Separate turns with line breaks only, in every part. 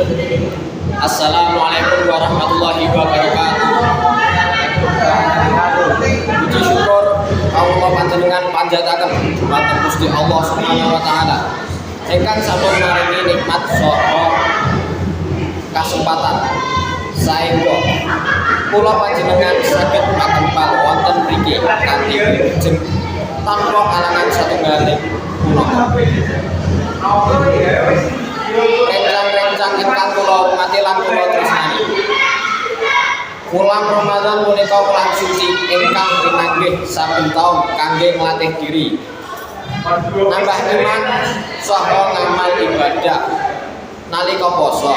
Assalamualaikum warahmatullahi wabarakatuh. Puji syukur Allah panjenengan panjataken dumateng Gusti Allah Subhanahu wa taala. Ingkang sampun maringi nikmat saha kasempatan saengga kula panjenengan saged makempal wonten mriki kanthi wilujeng tanpa alangan satunggaling punapa. Ulam Ramadan punika ulam suci ingkang pinanggih saben taun kangge nglatih diri. Nambah iman saha ngamal ibadah nalika poso.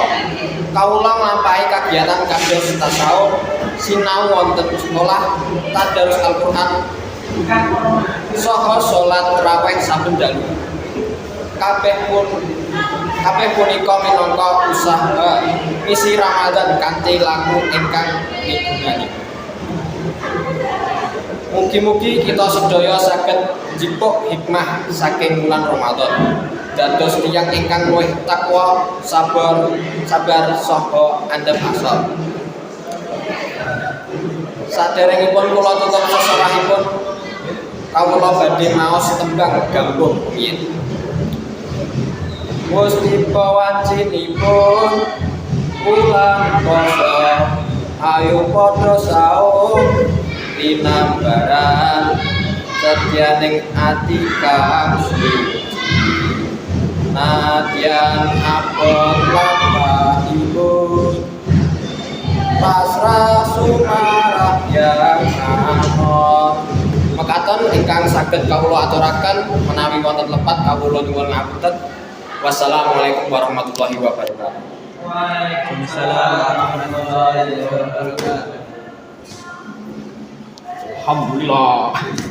Kawula nglampahi kegiatan kados tasawuf, sinau wonten sekolah, tadarus Al-Qur'an, saha salat tarawih saben dalu. Kabeh pun kabeh punika minangka usaha misi Ramadan kanthi laku ingkang migunani. Mugi-mugi kita sedaya saged jipuk hikmah saking bulan Ramadan. Dados tiyang ingkang luwih takwa, sabar, sabar saha andhep asal. Saderengipun kula tutup sesorahipun kawula badhe maos tembang gambung. Wis tiba wacinipun pulang poso ayo padha saum tinambaran. Setyaning ati kang suci nadyan apot lambaipun pasrah sumarah yang amot mekaten ingkang saged kawula aturaken menawi wonten lepat kawula nyuwun ngapunten wassalamualaikum warahmatullahi wabarakatuh
Waalaikumsalam warahmatullahi wabarakatuh.
Alhamdulillah